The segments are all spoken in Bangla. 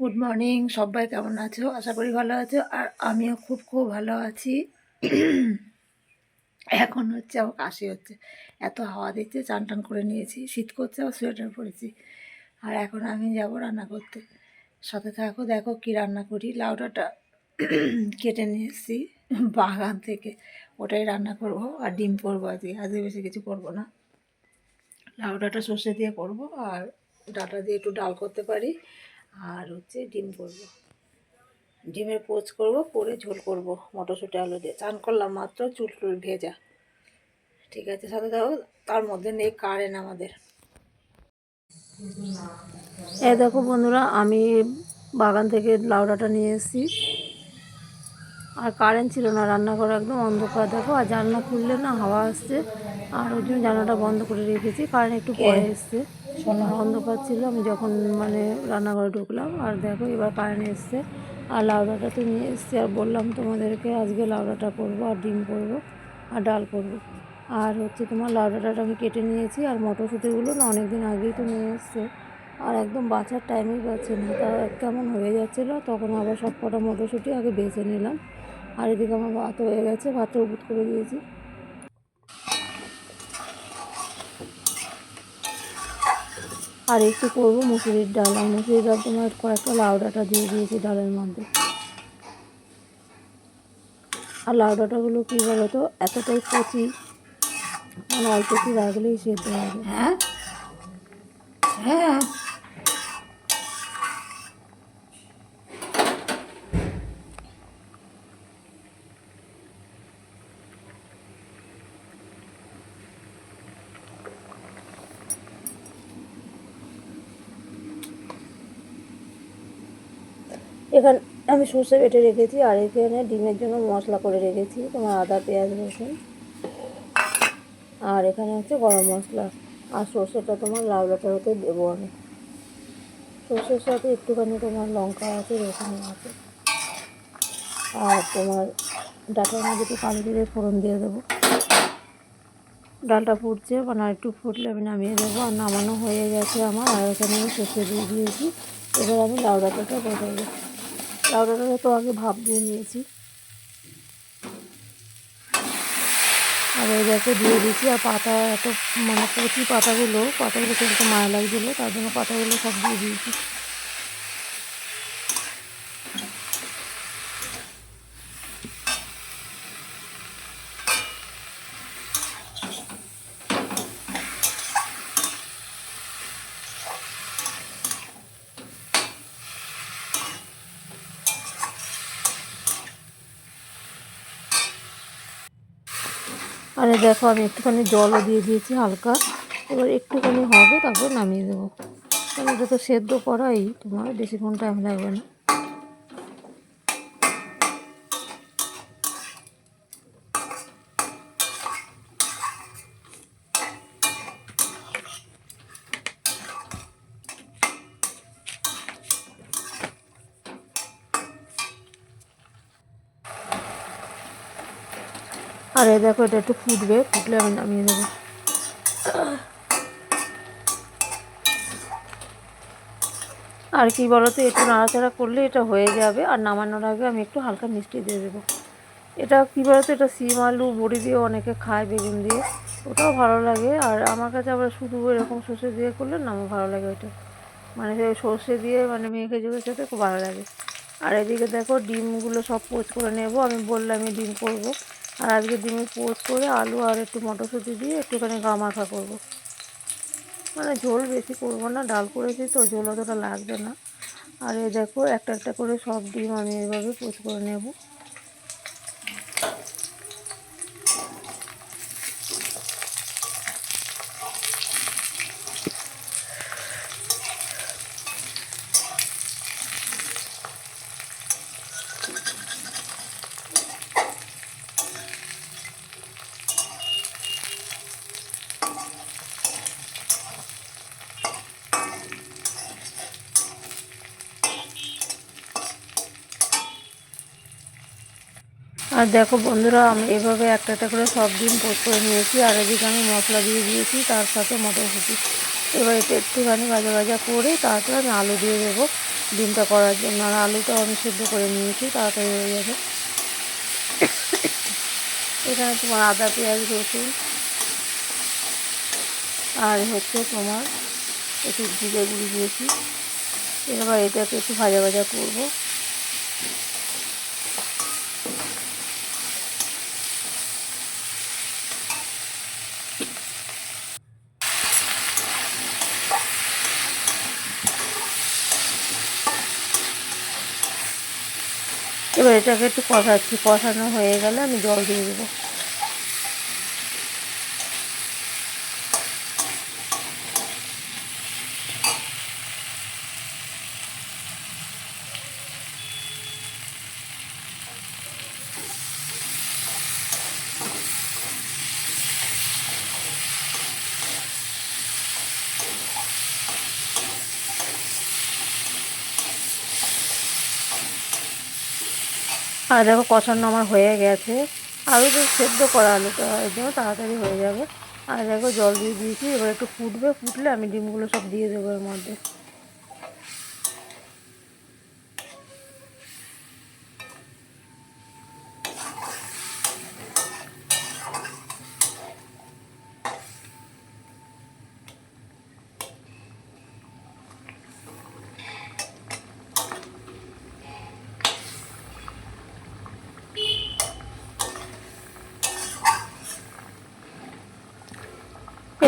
গুড মর্নিং সবাই কেমন আছো? আশা করি ভালো আছো, আর আমিও খুব খুব ভালো আছি। এখন হচ্ছে আমার কাশি হচ্ছে, এত হাওয়া দিচ্ছে, চান টান করে নিয়েছি, শীত করছে, আবার সোয়েটার পরেছি, আর এখন আমি যাব রান্না করতে। সাথে থাকো, দেখো কি রান্না করি লাউডাটা কেটে নিয়ে এসেছি বাগান থেকে, ওটাই রান্না করব, আর ডিম করব আজকে আজকে বেশি কিছু করব না। লাউডাটা সর্ষে দিয়ে করব আর ডাটা দিয়ে একটু ডাল করতে পারি আর হচ্ছে ডিম করব। ডিমের পোচ করব করে ঝোল করব মটরশুঁটি আলু দিয়ে। চান করলাম মাত্র চুল টুল ভেজা। ঠিক আছে সাথে দেখো তার মধ্যে নেই কারেন্ট আমাদের। এ দেখো বন্ধুরা আমি বাগান থেকে লাউ লাউডাটা নিয়ে এসেছি। আর কারেন্ট ছিল না রান্নাঘর একদম অন্ধকার। দেখো আর জানলা খুললে না হাওয়া আসছে। আর ওই জন্য জানলাটা বন্ধ করে রেখেছি কারেন্ট একটু পরে এসছে। অন্ধকার ছিল, আমি যখন মানে রান্নাঘরে ঢুকলাম, আর দেখো এবার কারেন্ট এসছে, আর লাউডাটা তো নিয়ে এসছি, আর বললাম তোমাদেরকে আজকে লাউডাটা করব, আর ডিম করব, আর ডাল করব। আর হচ্ছে তোমার লাউডাটা আমি কেটে নিয়েছি, আর মটরশুঁটিগুলো না অনেক দিন আগেই তো নিয়ে এসছে, আর একদম বাঁচার টাইমেই পাচ্ছে না। তা কেমন হয়ে যাচ্ছিল, তখন আবার সব কটা মটরশুঁটি আগে বেছে নিলাম, আর এদিকে আমার ভাত হয়ে গেছে, ভাতটা উপুত করে দিয়েছি। আর একটু করব মুসুরির ডাল। আর মুসুরির ডাল তোমার কয়েকটা লাউ ডাঁটা দিয়ে দিয়েছি ডালের মধ্যে। আর লাউ ডাঁটাগুলো কী বলো তো এতটাই কচি মানে অল্প একটু রাখলেই সেদ্ধ হবে। হ্যাঁ? হ্যাঁ। এখানে, আমি সর্ষে বেটে রেখেছি আর এখানে ডিমের জন্য মশলা করে রেখেছি, তোমার আদা, পেঁয়াজ, রসুন। আর এখানে হচ্ছে গরম মশলা। আর সর্ষেটা তোমার লাউ হতে দেবো আমি। সর্ষের সাথে একটুখানি তোমার লঙ্কা আছে, রসুন আছে। আর তোমার ডাটার মধ্যে একটু পানি দিয়ে ফোড়ন দিয়ে দেবো। ডালটা ফুটছে মানে একটু ফুটলে আমি নামিয়ে দেবো। আর নামানো হয়ে গেছে আমার, আর এখানে আমি সর্ষে দিয়ে দিয়েছি। এবার আমি লাউ ডাটাটা বসাবো। লাউ তো আগে ভাপ দিয়ে নিয়েছি। আর ওই দেখো দিয়ে দিয়েছি, আর পাতা এত মানে কচি পাতাগুলো পাতাগুলো খেলতে মায়া লাগছিল, তার জন্য পাতাগুলো সব দিয়ে দিয়েছি। দেখো, আমি একটুখানি জলও দিয়ে দিয়েছি হালকা। এবার একটুখানি হবে, তারপর নামিয়ে দেবো। কারণ এটা তো সেদ্ধ করাই, তোমার বেশিক্ষণ টাইম লাগবে না। আর এই দেখো, এটা একটু ফুটবে, ফুটলে আমি নামিয়ে দেবো। আর কি বলতো, একটু নাড়াচাড়া করলে এটা হয়ে যাবে, আর নামানোর আগে আমি একটু হালকা মিষ্টি দিয়ে দেবো। এটা কী বলতো, এটা সিম আলু, বড়ি দিয়ে অনেকে খায় বেগুন দিয়ে, ওটাও ভালো লাগে। আর আমার কাছে আবার শুধু এরকম সর্ষে দিয়ে করলে না, আমার ভালো লাগে ওইটা। মানে সর্ষে দিয়ে মানে মেখে জুড়ে খেতে খুব ভালো লাগে। আর এদিকে দেখো, ডিমগুলো সব পোচ করে নেব। আমি বললাম আমি ডিম করব। আর আজকে ডিমের পোস্ট করে আলু আর একটু মটরশুঁটি দিয়ে একটুখানি গা মাখা করব। মানে ঝোল বেশি করব না, ডাল করেছি তো, ঝোল অতটা লাগবে না। আর এ দেখো একটা একটা করে সব ডিম আমি এভাবে পোস্ট করে নেব। আর দেখো বন্ধুরা, আমি এভাবে একটা একটা করে সব ডিম পোস্ট করে নিয়েছি, আর এদিকে আমি মশলা দিয়ে দিয়েছি, তার সাথে মটরশুঁটি। এবার এটা একটুখানি ভাজা ভাজা করে তারপরে আমি আলু দিয়ে দেবো ডিমটা করার জন্য। আর আলুটাও আমি সেদ্ধ করে নিয়েছি, তাড়াতাড়ি হয়ে যাবে। এখানে তোমার আদা, পেঁয়াজ, রসুন, আর হচ্ছে তোমার একটু জিরে গুঁড়ি দিয়েছি। এবার এটাকে একটু ভাজা ভাজা করব। এবার এটাকে একটু কষাচ্ছি। কষানো হয়ে গেলে আমি জল দিয়ে দেবো। আর দেখো কষানো আমার হয়ে গেছে। আলু তো সেদ্ধ করা আলুটা, এর জন্য তাড়াতাড়ি হয়ে যাবে। আর দেখো জল দিয়ে দিয়েছি, এবার একটু ফুটবে, ফুটলে আমি ডিমগুলো সব দিয়ে দেবো এর মধ্যে।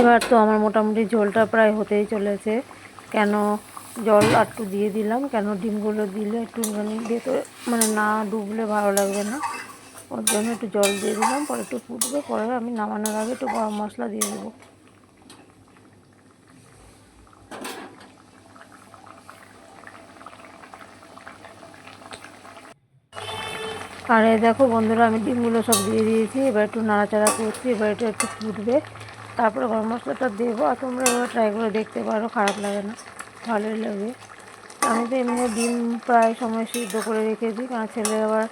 এবার তো আমার মোটামুটি ঝোলটা প্রায় হতেই চলেছে। কেন জল একটু দিয়ে দিলাম, কেন ডিমগুলো দিলে একটুখানি ভেতরে মানে না ডুবলে ভালো লাগবে না। ওর জন্য একটু জল দিয়ে দিলাম, পরে একটু ফুটবে, পরে আমি নামানোর আগে একটু গরম মশলা দিয়ে দেবো। আর দেখো বন্ধুরা, আমি ডিমগুলো সব দিয়ে দিয়েছি, এবার একটু নাড়াচাড়া করছি, এবার এটা একটু ফুটবে। তারপরে গরম মশলাটা দেবো, আর তোমরা ট্রাই করে দেখতে পারো, খারাপ লাগে না, ভালোই লাগবে আমি তো এমনি ডিম প্রায় সময় সিদ্ধ করে রেখে দিই কারণ ছেলে আবার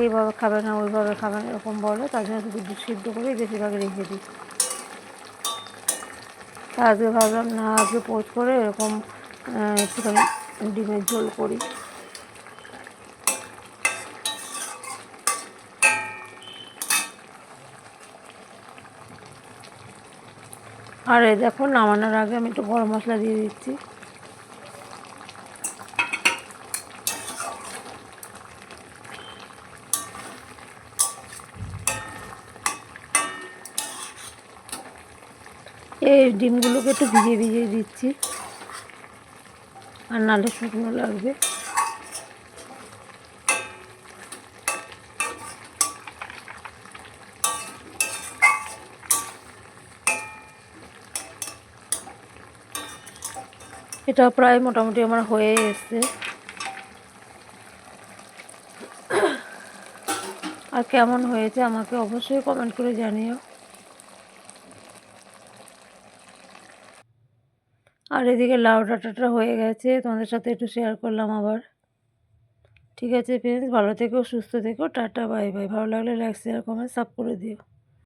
এইভাবে খাবে না, ওইভাবে খাবে না, এরকম বলে, তার জন্য শুধু সিদ্ধ করেই বেশিরভাগ রেখে দিই আজকে ভাবলাম না, আজকে পোস্ট করে এরকম একটুখানি ডিমের ঝোল করি। আর এই দেখো, নামানোর আগে আমি একটু গরম মশলা দিয়ে দিচ্ছি। এই ডিমগুলোকে একটু ভিজিয়ে ভিজিয়ে দিচ্ছি। আর নালে শুকনো লাগবে। এটা প্রায় মোটামুটি আমার হয়ে এসছে। আর কেমন হয়েছে আমাকে অবশ্যই কমেন্ট করে জানিও। আর এদিকে লাউ ডাঁটাটা হয়ে গেছে, তোমাদের সাথে একটু শেয়ার করলাম আবার। ঠিক আছে ফ্রেন্ডস ভালো থেকো, সুস্থ থেকো, টাটা বাই বাই ভালো লাগলে লাইক শেয়ার কমেন্ট সাব করে দিও।